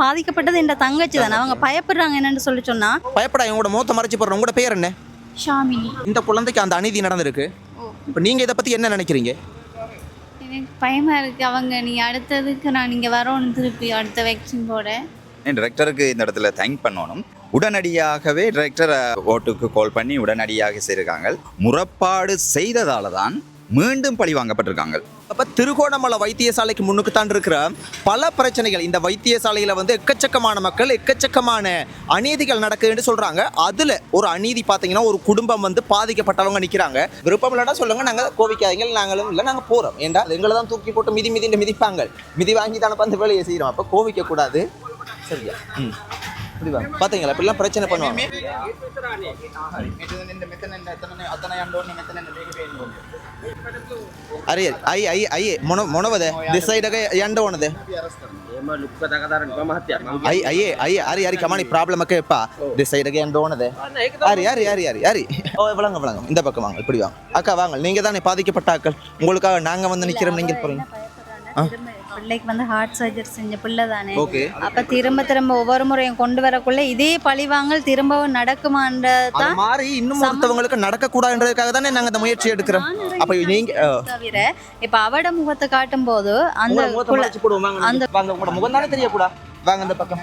பாதிக்கப்பட்டது என் தங்கச்சி தானே. அவங்க பயப்படுறாங்க என்னன்னு சொல்லி சொன்னா? பயப்படா இவங்களோட முகத்தை மறைச்சு போடுற உங்களோட பேர் என்ன? ஷாமினி. இந்த குழந்தைக்கு அந்த அநீதி நடந்திருக்கு. இப்போ நீங்கள் இதை பற்றி என்ன நினைக்கிறீங்க? எனக்கு பயமா இருக்கு. அவங்க நீ அடுத்ததுக்கு நான் இங்க வரணும் திருப்பி அடுத்த வேக்சின் போட. டிரெக்டருக்கு இந்த இடத்துல தேங்க் பண்ணணும். உடனடியாகவே டிரெக்டர் ஓட்டுக்கு கால் பண்ணி உடனடியாக செய்திருக்காங்க முறப்பாடு செய்ததால தான் மீண்டும் பழி வாங்கப்பட்டிருக்காங்க. அப்போ திருகோணமலை வைத்தியசாலைக்கு முன்னுக்கு தான் இருக்கிற பல பிரச்சனைகள். இந்த வைத்தியசாலையில் வந்து எக்கச்சக்கமான மக்கள் எக்கச்சக்கமான அநீதிகள் நடக்குதுன்னு சொல்கிறாங்க அதில் ஒரு அநீதி பார்த்தீங்கன்னா ஒரு குடும்பம் வந்து பாதிக்கப்பட்டவங்க நிற்கிறாங்க விருப்பம் இல்லைனா சொல்லுங்கள் நாங்கள் கோவிக்காதீங்க நாங்களும் இல்லை நாங்கள் போகிறோம் ஏன்டா எங்களை தான் தூக்கி போட்டு மிதி மிதின்னு மிதிப்பாங்க. மிதி வாங்கி தானே வந்து வேலையை செய்கிறோம் அப்போ கோவிக்க கூடாது சரியா? ம். இப்படி வாங்க பார்த்தீங்களா இப்படிலாம் பிரச்சனை பண்ணுவாங்க ಅರೆ ಐ ಐ ಐ ಮೊಣ ಮೊಣವದೆ ದಿಸ್ ಸೈಡ್ ಎಂಡ ಒಣದೆ I I I aari aari ಕಮಾಣಿ problem அக்கே எப்பா திஸ் சைடுக்கு எந்த ஓனது யாரி யாரி யாரி யாரி யாரி ஓ விளங்க விளங்க இந்த பக்கம் வாங்க இப்படி வாங்க அக்கா வாங்க நீங்க தானே பாதிக்கப்பட்ட ஆக்கள் உங்களுக்காக நாங்க வந்து நிக்கிறோம் நீங்க போறீங்க திரும்ப பிள்ளைக்கு வந்து ஹார்ட் சர்ஜரி செஞ்ச பிள்ளை தானே. அப்ப திரும்ப திரும்ப ஒவ்வொரு முறையும் கொண்டு வரக்குள்ள இதே பழிவாங்கல் திரும்பவும் நடக்குமான்றது அது தான் மாதிரி இன்னும் ஒருத்தவங்களுக்கு நடக்க கூடாதுன்றதுக்காக தானே நாங்க இந்த முயற்சி எடுக்கிறோம். அப்ப நீங்க. தவிர இப்ப அவட முகத்தை காட்டும் போது அந்த அந்த வாங்க உங்களோட முகம் தானே தெரியக்கூடா? வாங்க இந்த பக்கம்.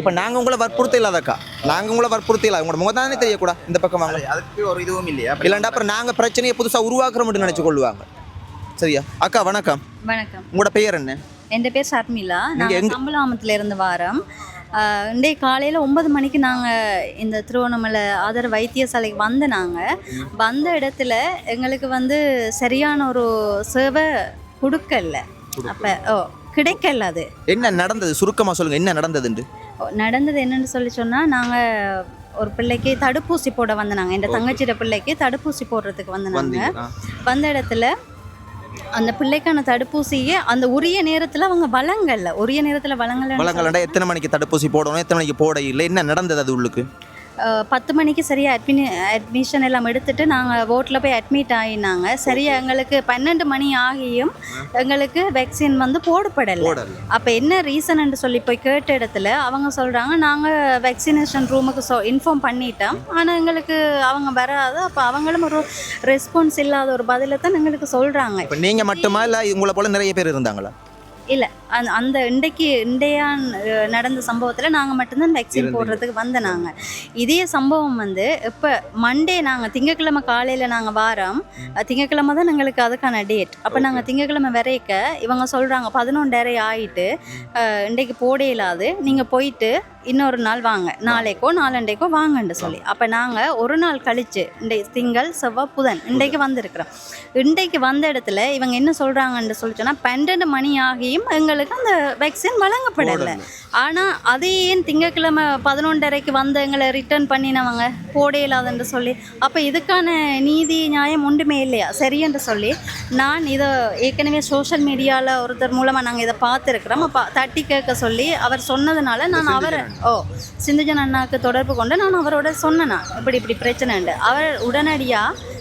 இப்போ நாங்க உங்களை வற்புறுத்த இல்லாதக்கா. நாங்க உங்களை வற்புறுத்த இல்ல உங்களோட முகம் தானே தெரியக்கூடா? இந்த பக்கம் வாங்க. அதுக்கு ஒரு இதுவும் இல்லையா? இல்லைண்டா அப்புறம் நாங்க பிரச்சனையை புதுசா உருவாக்குறோம்னு நினைச்சு கொள்ளுவாங்க. சரியா? அக்கா வணக்கம். வணக்கம். உங்களோட பெயர் என்ன? என் பேர் ஷர்மிளா? நீங்க நாங்கள் சம்பளாமத்துல இருந்து வாரம். இன்றைய காலையில் ஒன்பது மணிக்கு நாங்கள் இந்த திருவண்ணாமலை ஆதர வைத்தியசாலைக்கு வந்த நாங்கள் வந்த இடத்துல எங்களுக்கு வந்து சரியான ஒரு சேவை கொடுக்கல. அப்போ ஓ கிடைக்கல அது. என்ன நடந்தது? சுருக்கமா சொல்லுங்க என்ன நடந்ததுண்டு? நடந்தது என்னன்னு சொல்லி சொன்னால் நாங்கள் ஒரு பிள்ளைக்கு தடுப்பூசி போட வந்தாங்க என் தங்கச்சியோட பிள்ளைக்கு தடுப்பூசி போடுறதுக்கு வந்தாங்க. வந்த இடத்துல அந்த பிள்ளைக்கான தடுப்பூசியை அந்த உரிய நேரத்தில் அவங்க வழங்கல. உரிய நேரத்தில் வழங்கல வளங்களண்டா எத்தனை மணிக்கு தடுப்பூசி போடணும் எத்தனை மணிக்கு போட இல்லை என்ன நடந்தது அது உள்ளுக்கு? பத்து மணிக்கு சரியாக அட்மினி அட்மிஷன் எல்லாம் எடுத்துட்டு நாங்கள் வோட்டில் போய் அட்மிட் ஆகினாங்க சரியா எங்களுக்கு பன்னெண்டு மணி ஆகியும் எங்களுக்கு வேக்சின் வந்து போடப்படலை. போடல. அப்போ என்ன ரீசன் சொல்லி போய் கேட்ட இடத்துல அவங்க சொல்கிறாங்க நாங்கள் வேக்சினேஷன் ரூமுக்கு சொ இன்ஃபார்ம் பண்ணிட்டோம். ஆனால் எங்களுக்கு அவங்க வராது. அப்போ அவங்களும் ஒரு ரெஸ்பான்ஸ் இல்லாத ஒரு பதிலை தான் எங்களுக்கு சொல்கிறாங்க இப்போ நீங்க மட்டுமா இல்ல உங்களை போல நிறைய பேர் இருந்தாங்களா? இல்லை அந்த அந்த இன்றைக்கு அஹ், நடந்த சம்பவத்தில் நாங்கள் மட்டும்தான் வேக்சின். போடுறதுக்கு வந்த நாங்கள் இதே சம்பவம் வந்து இப்போ மண்டே நாங்கள் திங்கக்கிழமை காலையில் நாங்கள் வாரோம் அஹ், திங்கட்கிழமை தான் எங்களுக்கு அதுக்கான டேட் அப்போ நாங்கள் திங்கக்கிழமை வரைக்க இவங்க சொல்கிறாங்க பதினொன்றரை ஆயிட்டு அஹ், இன்றைக்கு போட இல்லாது நீங்கள் போயிட்டு இன்னொரு நாள் வாங்க. நாளைக்கோ நாளண்டைக்கோ வாங்கன்னு சொல்லி. அப்போ நாங்கள் ஒரு நாள் கழிச்சு இன்றை திங்கள் செவ்வாய் புதன் இன்றைக்கு வந்திருக்கிறோம். இன்றைக்கு வந்த இடத்துல இவங்க என்ன சொல்கிறாங்கன்னு சொல்லி சொன்னால் பன்னெண்டு மணி ஆகியும் எங்களுக்கு அந்த வேக்சின் வழங்கப்படலை. ஆனால் அதே ஏன் திங்கட்கிழமை பதினொன்றரைக்கு வந்து எங்களை ரிட்டர்ன் பண்ணினவங்க? போட இல்லாதுன்னு சொல்லி. அப்போ இதுக்கான நீதி நியாயம் ஒன்றுமே இல்லையா? சரியென்று சொல்லி நான் இதை ஏற்கனவே சோஷியல் மீடியாவில் ஒருத்தர் மூலமாக நாங்கள் இதை பார்த்துருக்குறோம். அப்போ தட்டி கேட்க சொல்லி அவர் சொன்னதுனால நான் அவரை ஓ சிந்துஜன் அண்ணாக்கு தொடர்பு கொண்டு நான் அவரோட சொன்னேனா? இப்படி இப்படி பிரச்சனைண்டு. அவர் உடனடியாக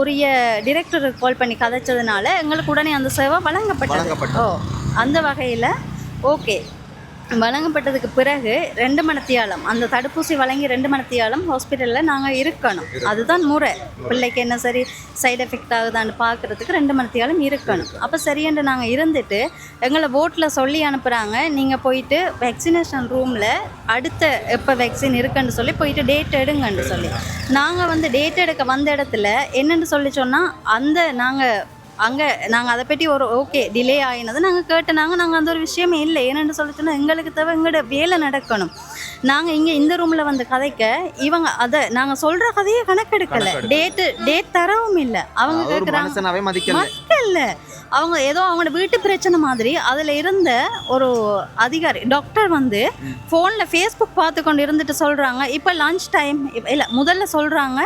உரிய டிரெக்டருக்கு கால் பண்ணி கதைச்சதுனால எங்களுக்கு உடனே அந்த சேவை வழங்கப்பட்டது. ஓ அந்த வகையில் ஓகே வழங்கப்பட்டதுக்கு பிறகு ரெண்டு மணத்தியாலம் அந்த தடுப்பூசி வழங்கி ரெண்டு மணத்தியாலம் ஹாஸ்பிட்டலில் நாங்கள் இருக்கணும். அதுதான் முறை. பிள்ளைக்கு என்ன சரி சைடு எஃபெக்ட் ஆகுதான்னு பார்க்குறதுக்கு ரெண்டு மணத்தியாலம் இருக்கணும். அப்போ சரியென்று நாங்கள் இருந்துட்டு எங்களை ஓட்டில் சொல்லி அனுப்புகிறாங்க நீங்கள் போயிட்டு வேக்சினேஷன் ரூமில் அடுத்த எப்போ வேக்சின் இருக்குன்னு சொல்லி போயிட்டு டேட் எடுங்கன்னு சொல்லி. நாங்கள் வந்து டேட் எடுக்க வந்த இடத்துல என்னென்னு சொல்லி சொன்னால் அந்த நாங்கள் அங்கே நாங்கள் அதை பற்றி ஒரு ஓகே டிலே ஆகினது நாங்கள் கேட்டனாங்க நாங்கள் அந்த ஒரு விஷயமே இல்லை. ஏன்னு சொல்லி சொன்னால் எங்களுக்கு தேவை எங்களோட வேலை நடக்கணும். நாங்கள் இங்கே இந்த ரூமில் வந்து கதைக்க இவங்க அதை நாங்கள் சொல்கிற கதையை கணக்கெடுக்கலை. டேட்டு டேட் தரவும் இல்லை. அவங்க கேட்குறாங்க மதிக்கல. இல்ல அவங்க ஏதோ அவங்களோட வீட்டு பிரச்சனை மாதிரி அதில் இருந்த ஒரு அதிகாரி டாக்டர் வந்து ஃபோனில் ஃபேஸ்புக் பார்த்து கொண்டு இருந்துட்டு சொல்கிறாங்க இப்போ லஞ்ச் டைம் இல்லை முதல்ல சொல்கிறாங்க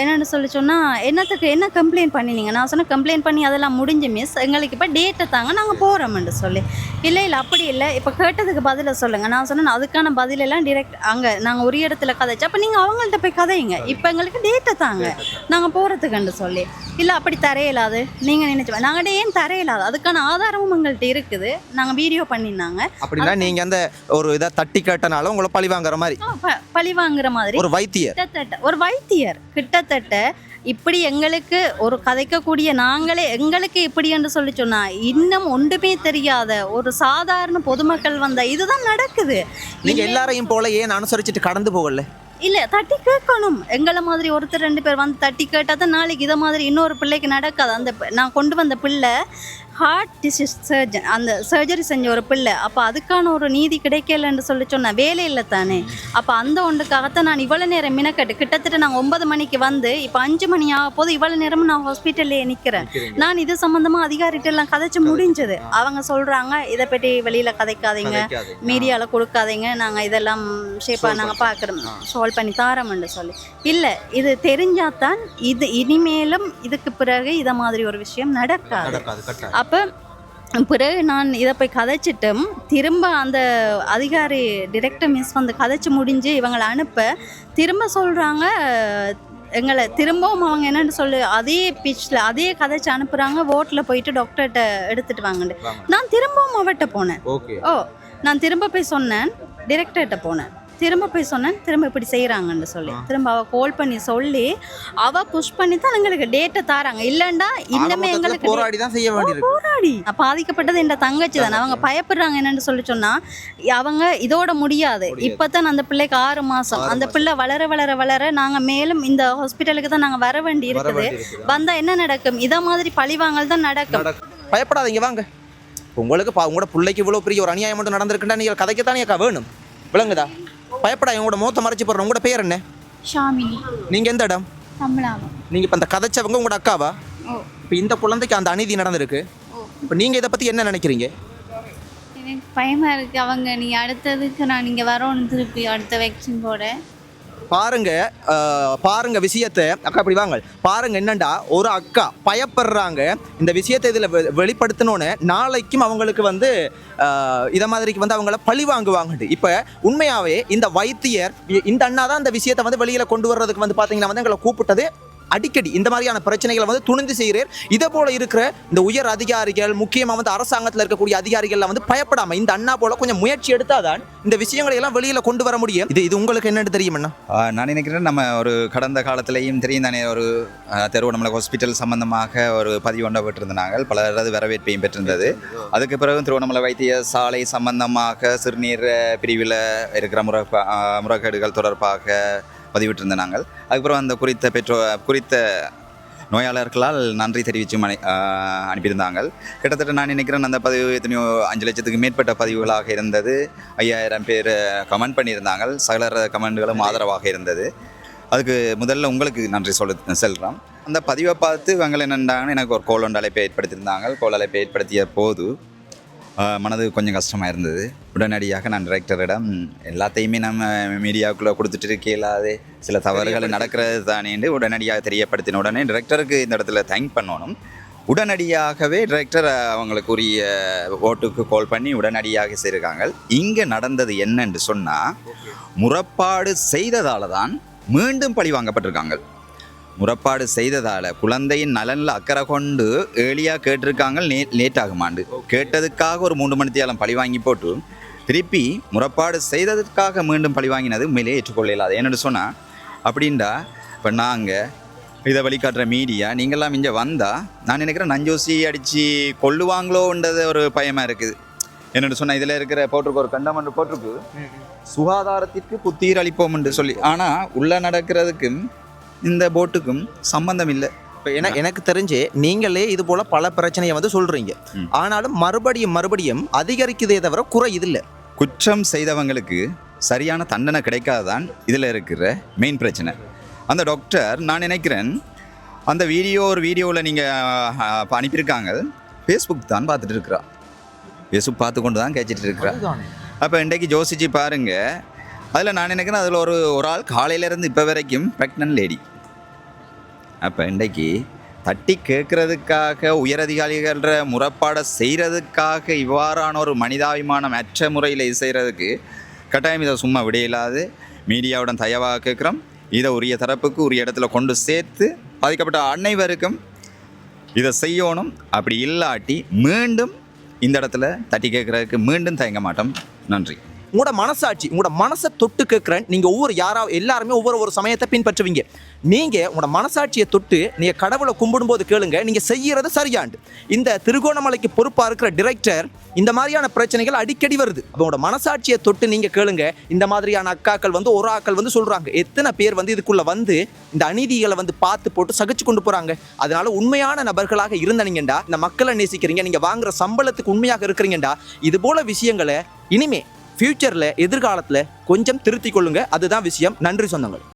என்னென்னு சொல்லி சொன்னால் என்னத்துக்கு என்ன கம்ப்ளைண்ட் பண்ணினீங்க? நான் சொன்னேன் கம்ப்ளைண்ட் பண்ணி அதெல்லாம் முடிஞ்சு மிஸ் எங்களுக்கு இப்போ டேட்டை தாங்க நாங்கள் போகிறோம்னு சொல்லி. இல்லை இல்லை அப்படி இல்லை. இப்போ கேட்டதுக்கு பதிலை சொல்லுங்கள் நான் சொன்னேன் அதுக்கான பதிலெல்லாம் டிரெக்ட் அங்கே நாங்கள் ஒரு இடத்துல கதைச்சு அப்போ நீங்கள் அவங்கள்ட்ட போய் கதையுங்க இப்போ எங்களுக்கு டேட்டை தாங்க. நாங்கள் போகிறதுக்குன்னு சொல்லி. இல்லை அப்படி தரையிலாது. நீங்கள் நினைச்சு நாங்கள் ஏன் தரையில்லாத அதுக்கான ஆதாரமும் எங்கள்கிட்ட இருக்குது. நாங்கள் வீடியோ பண்ணியிருந்தாங்க அப்படின்னா நீங்க அந்த ஒரு இதை தட்டி கேட்டனால உங்களை பழி வாங்குற மாதிரி. பழி வாங்குற மாதிரி. ஒரு வைத்தியர். ஒரு வைத்தியர். கிட்டத்தட்ட இப்படி எங்களுக்கு ஒரு கதைக்கக்கூடிய நாங்களே எங்களுக்கு இப்படி என்று சொல்லி சொன்னா இன்னும் ஒன்றுமே தெரியாத ஒரு சாதாரண பொதுமக்கள் வந்த இதுதான் நடக்குது. நீங்க எல்லாரையும் போல ஏன் அனுசரிச்சுட்டு கடந்து போகல? இல்ல தட்டி கேட்கணும். எங்களை மாதிரி ஒருத்தர் ரெண்டு பேர் வந்து தட்டி கேட்டால் தான் நாளைக்கு இதை மாதிரி இன்னொரு பிள்ளைக்கு நடக்காது. அந்த நான் கொண்டு வந்த பிள்ளை ஹார்ட் டிசீஸ் சர்ஜன் அந்த சர்ஜரி செஞ்ச ஒரு பிள்ளை. அப்போ அதுக்கான ஒரு நீதி கிடைக்கலன்னு சொல்லி சொன்ன வேலை இல்லை தானே. அப்போ அந்த ஒன்றுக்காகத்தான் நான் இவ்வளோ நேரம் மினக்கட்டு. கிட்டத்தட்ட நான் ஒன்பது மணிக்கு வந்து இப்போ அஞ்சு மணி ஆக போது இவ்வளோ நேரமும் நான் ஹாஸ்பிட்டல்லே நிற்கிறேன் நான் இது சம்மந்தமாக அதிகாரிகிட்ட எல்லாம் கதைச்சு முடிஞ்சது. அவங்க சொல்கிறாங்க இதை பற்றி வெளியில் கதைக்காதீங்க. மீடியாவில் கொடுக்காதீங்க. நாங்கள் இதெல்லாம் ஷேப்பாக நாங்கள் பார்க்குறோம். சால்வ் பண்ணி தாரோம்னு சொல்லி. இல்லை இது தெரிஞ்சாதான் இது இனிமேலும் இதுக்கு பிறகு இதை மாதிரி ஒரு விஷயம் நடக்காது. அப்போ பிறகு நான் இதை போய் கதைச்சிட்டும் திரும்ப அந்த அதிகாரி டிரெக்டர் மிஸ் வந்து கதைச்சு முடிஞ்சு இவங்களை அனுப்ப திரும்ப சொல்கிறாங்க எங்களை திரும்பவும் அவங்க என்னன்னு சொல்லு அதே பிச்சில் அதே கதைச்சு அனுப்புகிறாங்க ஓட்டில் போயிட்டு டாக்டர்கிட்ட எடுத்துட்டு வாங்கன்னு. நான் திரும்பவும் அவட்ட போனேன். ஓ நான் திரும்ப போய் சொன்னேன் டிரெக்டர்கிட்ட போனேன். திரும்ப போய் சொன்னேன் திரும்ப இப்படி செய்கிறாங்கன்னு சொல்லி. திரும்ப அவள் கால் பண்ணி சொல்லி அவள் புஷ் பண்ணி தான் எங்களுக்கு டேட்டை தாராங்க. இல்லைண்டா இன்னுமே எங்களுக்கு போராடி தான் செய்ய வேண்டியிருக்கு. போராடி. பாதிக்கப்பட்டது என் தங்கச்சி தானே. அவங்க பயப்படுறாங்க என்னன்னு சொல்லி சொன்னா அவங்க இதோட முடியாது. இப்பதான் அந்த பிள்ளைக்கு ஆறு மாசம். அந்த பிள்ளை வளர வளர வளர நாங்க மேலும் இந்த ஹாஸ்பிட்டலுக்கு தான் நாங்க வர வேண்டி இருக்குது. வந்தா என்ன நடக்கும்? இத மாதிரி பழிவாங்கல் தான் நடக்கும். பயப்படாதீங்க வாங்க. உங்களுக்கு உங்களோட பிள்ளைக்கு இவ்வளோ பெரிய ஒரு அநியாயம் மட்டும் நடந்திருக்குன்னா நீங்கள் கதைக்கத்தானே அக்கா வேணும்? விளங்குதா? பயப்படாதீங்க உங்களோட மூத்த மறைச்சு போடுற உங்களோட பேர் என்ன? ஷாமினி. நீங்கள் எந்த இடம்? நீங்கள் இப்போ அந்த கதைச்சவங்க உங்களோட அக்காவா? இப்போ இந்த குழந்தைக்கு அந்த அநீதி நடந்திருக்கு. இப்போ நீங்கள் இதை பற்றி என்ன நினைக்கிறீங்க? எனக்கு பயமா இருக்கு. அவங்க நீ அடுத்ததுக்கு நான் இங்கே வரணும் திருப்பி அடுத்த வேக்சின் போட. பாருங்க பாருங்க விஷயத்தை. அக்கா இப்படி வாங்க. பாருங்க என்னண்டா ஒரு அக்கா பயப்படுறாங்க. இந்த விஷயத்தை இதில் வெளிப்படுத்தணும்னு நாளைக்கும் அவங்களுக்கு வந்து இதை மாதிரிக்கு வந்து அவங்கள பழி வாங்குவாங்கட்டு இப்போ உண்மையாகவே இந்த வைத்தியர் இந்த அண்ணா தான் இந்த விஷயத்தை வந்து வெளியில் கொண்டு வர்றதுக்கு வந்து பார்த்தீங்கன்னா வந்து எங்களை கூப்பிட்டது. அடிக்கடி இந்த மாதிரியான பிரச்சனைகளை வந்து துணிந்து செய்கிறார் இதே போல இருக்கிற இந்த உயர் அதிகாரிகள் முக்கியமாக வந்து அரசாங்கத்தில் இருக்கக்கூடிய அதிகாரிகள்லாம் வந்து பயப்படாமல் இந்த அண்ணா போல கொஞ்சம் முயற்சி எடுத்தாதான் இந்த விஷயங்களை எல்லாம் வெளியில் கொண்டு வர முடியும். இது இது உங்களுக்கு என்னென்னு தெரியுமண்ணா நான் நினைக்கிறேன் நம்ம ஒரு கடந்த காலத்திலையும் தெரியும் தானே ஒரு ஆஹ், திருவண்ணாமலை ஹாஸ்பிட்டல் சம்பந்தமாக ஒரு பதிவு ஒன்றை பெற்றிருந்தாங்க. பலரது வரவேற்பையும் பெற்றிருந்தது. அதுக்கு பிறகு திருவண்ணாமலை வைத்திய சாலை சம்பந்தமாக சிறுநீர் பிரிவில் இருக்கிற முறை முறைகேடுகள் தொடர்பாக பதிவிட்டிருந்த நாங்கள். அதுக்கப்புறம் அந்த குறித்த பெற்றோ குறித்த நோயாளர்களால் நன்றி தெரிவித்து மனை அனுப்பியிருந்தாங்க கிட்டத்தட்ட நான் நினைக்கிறேன் அந்த பதிவு எத்தனையோ அஞ்சு லட்சத்துக்கு மேற்பட்ட பதிவுகளாக இருந்தது. ஐயாயிரம் பேர் கமெண்ட் பண்ணியிருந்தாங்க சகலர கமெண்ட்களும் ஆதரவாக இருந்தது. அதுக்கு முதல்ல உங்களுக்கு நன்றி சொல் செல்கிறோம் அந்த பதிவை பார்த்து இவங்க என்னென்னாங்கன்னு எனக்கு ஒரு கோல் ஒன்று அழைப்பை ஏற்படுத்தியிருந்தாங்க கோல் அழைப்பை ஏற்படுத்திய போது மனது கொஞ்சம் கஷ்டமாக இருந்தது. உடனடியாக நான் டிரெக்டரிடம் எல்லாத்தையுமே நம்ம மீடியாவுக்குள்ளே கொடுத்துட்டு இருக்கலாது சில தவறுகள் நடக்கிறது தானேன்னு உடனடியாக தெரியப்படுத்தின உடனே டிரெக்டருக்கு இந்த இடத்துல தேங்க் பண்ணணும். உடனடியாகவே டிரெக்டர் அவங்களுக்கு உரிய ஓட்டுக்கு கால் பண்ணி உடனடியாக செய்திருக்காங்க இங்கே நடந்தது என்னன்னு சொன்னால் முறப்பாடு செய்ததால தான் மீண்டும் பழி வாங்கப்பட்டிருக்காங்க. முறப்பாடு செய்ததால குழந்தையின் நலனில் அக்கறை கொண்டு ஏர்லியாக கேட்டிருக்காங்க லே லேட் ஆகுமாண்டு கேட்டதுக்காக ஒரு மூன்று மணி தேலம் பழி வாங்கி போட்டு திருப்பி முறப்பாடு செய்ததற்காக மீண்டும் பழி வாங்கினது உண்மையிலே ஏற்றுக்கொள்ள இயலாது என்னென்னு சொன்னால் அப்படின்டா இப்போ நாங்கள் இதை வழிகாட்டுற மீடியா நீங்கள்லாம் இங்கே வந்தால் நான் நினைக்கிறேன் நஞ்சோசி அடித்து கொள்ளுவாங்களோன்றது ஒரு பயமாக இருக்குது. என்னென்னு சொன்னால் இதில் இருக்கிற போட்டிருக்கு ஒரு கண்டமன்று போட்டிருக்கு. சுகாதாரத்திற்கு புத்தீர் அளிப்போம் என்று சொல்லி. ஆனால் உள்ளே நடக்கிறதுக்கும் இந்த போட்டுக்கும் சம்பந்தம் இல்லை இப்போ என எனக்கு தெரிஞ்சு நீங்களே இது போல பல பிரச்சனையை வந்து சொல்றீங்க. ம். ஆனாலும் மறுபடியும் மறுபடியும் அதிகரிக்குதே தவிர குறை இல்லை. குற்றம் செய்தவங்களுக்கு சரியான தண்டனை கிடைக்காதான் இதில் இருக்கிற மெயின் பிரச்சனை. அந்த டாக்டர் நான் நினைக்கிறேன் அந்த வீடியோ ஒரு வீடியோவில் நீங்கள் அனுப்பியிருக்காங்க. ஃபேஸ்புக் தான் பார்த்துட்டு இருக்கிறா. ஃபேஸ்புக் பார்த்து கொண்டு தான் கேச்சிட்டு இருக்கிறா. அப்போ இன்றைக்கு யோசிச்சு பாருங்க அதில் நான் நினைக்கிறேன் அதில் ஒரு ஒரு ஆள் காலையிலேருந்து இப்போ வரைக்கும் ப்ரெக்னன்ட் லேடி அப்போ இன்றைக்கு தட்டி கேட்குறதுக்காக உயரதிகாரிகள முறைப்பாடை செய்கிறதுக்காக இவ்வாறான ஒரு மனிதாபிமானம் அற்ற முறையில் இது செய்கிறதுக்கு கட்டாயம் இதை சும்மா விடையில்லாது மீடியாவுடன் தயவாக கேட்குறோம். இதை உரிய தரப்புக்கு உரிய இடத்துல கொண்டு சேர்த்து பாதிக்கப்பட்ட அனைவருக்கும் இதை செய்யணும். அப்படி இல்லாட்டி மீண்டும் இந்த இடத்துல தட்டி கேட்குறதுக்கு மீண்டும் தயங்க மாட்டோம். நன்றி. உங்களோட மனசாட்சி உங்களோட மனசை தொட்டு கேட்குறேன். நீங்கள் ஒவ்வொரு யாராவது எல்லாருமே ஒவ்வொரு ஒரு சமயத்தை பின்பற்றுவீங்க. நீங்கள் உங்களோட மனசாட்சியை தொட்டு நீங்கள் கடவுளை கும்பிடும்போது கேளுங்க நீங்கள் செய்கிறது சரியாண்டு. இந்த திருகோணமலைக்கு பொறுப்பாக இருக்கிற டிரெக்டர் இந்த மாதிரியான பிரச்சனைகள் அடிக்கடி வருது. அப்போ உங்களோட மனசாட்சியை தொட்டு நீங்கள் கேளுங்க. இந்த மாதிரியான அக்காக்கள் வந்து ஒரு ஆக்கள் வந்து சொல்கிறாங்க எத்தனை பேர் வந்து இதுக்குள்ளே வந்து இந்த அநீதிகளை வந்து பார்த்து போட்டு சகிச்சு கொண்டு போகிறாங்க அதனால உண்மையான நபர்களாக இருந்தனீங்கண்டா இந்த மக்களை நேசிக்கிறீங்க நீங்கள் வாங்குற சம்பளத்துக்கு உண்மையாக இருக்கிறீங்கண்டா இது போல விஷயங்களை இனிமே ஃபியூச்சரில் எதிர்காலத்தில் கொஞ்சம் திருத்திக் கொள்ளுங்க. அதுதான் விஷயம். நன்றி சொந்தங்கள்.